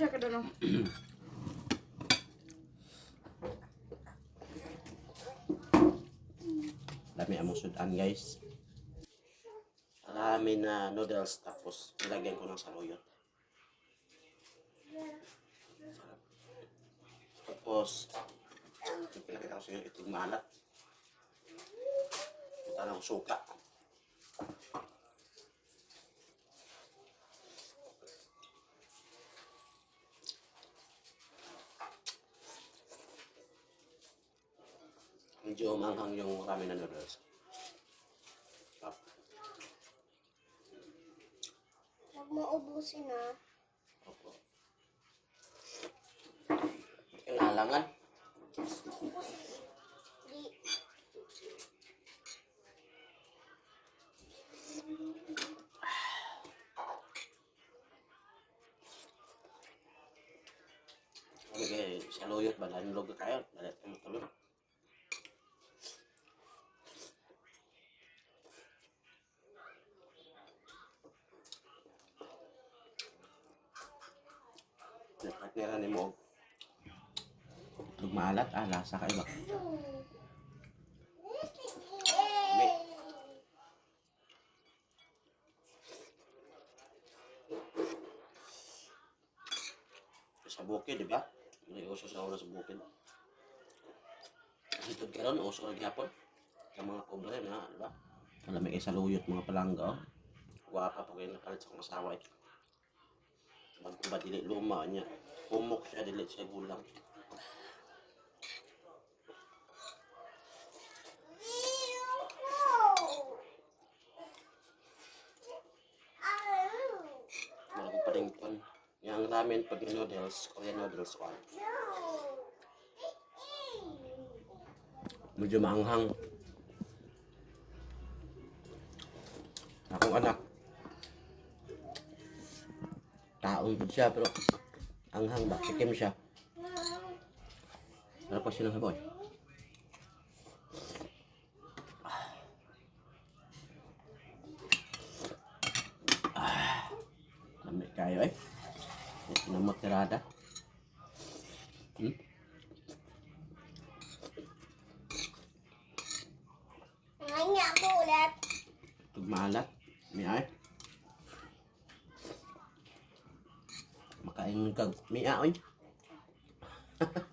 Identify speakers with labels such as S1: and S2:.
S1: baby shark ka doon. oh.
S2: Dami among sudan guys. Marami na noodles tapos nilagyan ko ng saluyot. Tapos, pinakita ko sa inyo, itig malat. Punta ng suka. Medyo manghang yung marami na noodles. Sarap.
S3: Huwag mo ubusin ah.
S2: Opo. Kailangan. Okay, sa luyot ba? Nanlog ka kayo. Dalit mo tuloy. Partnera ni mo. Tugmaalat, ah, lasa? May, sa bukid, di ba? May uso sa oras sa bukid. Dito karon uso lagi hapon. Sa mga kobra na, di ba? Alam may isa luyot mga palangga, oh. Guwapa po kayo napalit sa kong asawa. eh. Magkuba dili luma niya. Humok siya dili siya gulang. Ko pa rin. Yung ramen pag noodles, Korean noodles ko. Medyo maanghang. Akong anak. Taong po siya pero anghang ba? Kikim siya. Ano pa siya ng haboy? Lami kayo eh. Sinamot tirada. Hmm?
S3: Ngayon ako ulit.
S2: Tugmaalat. May ay. Makain kag may aoy.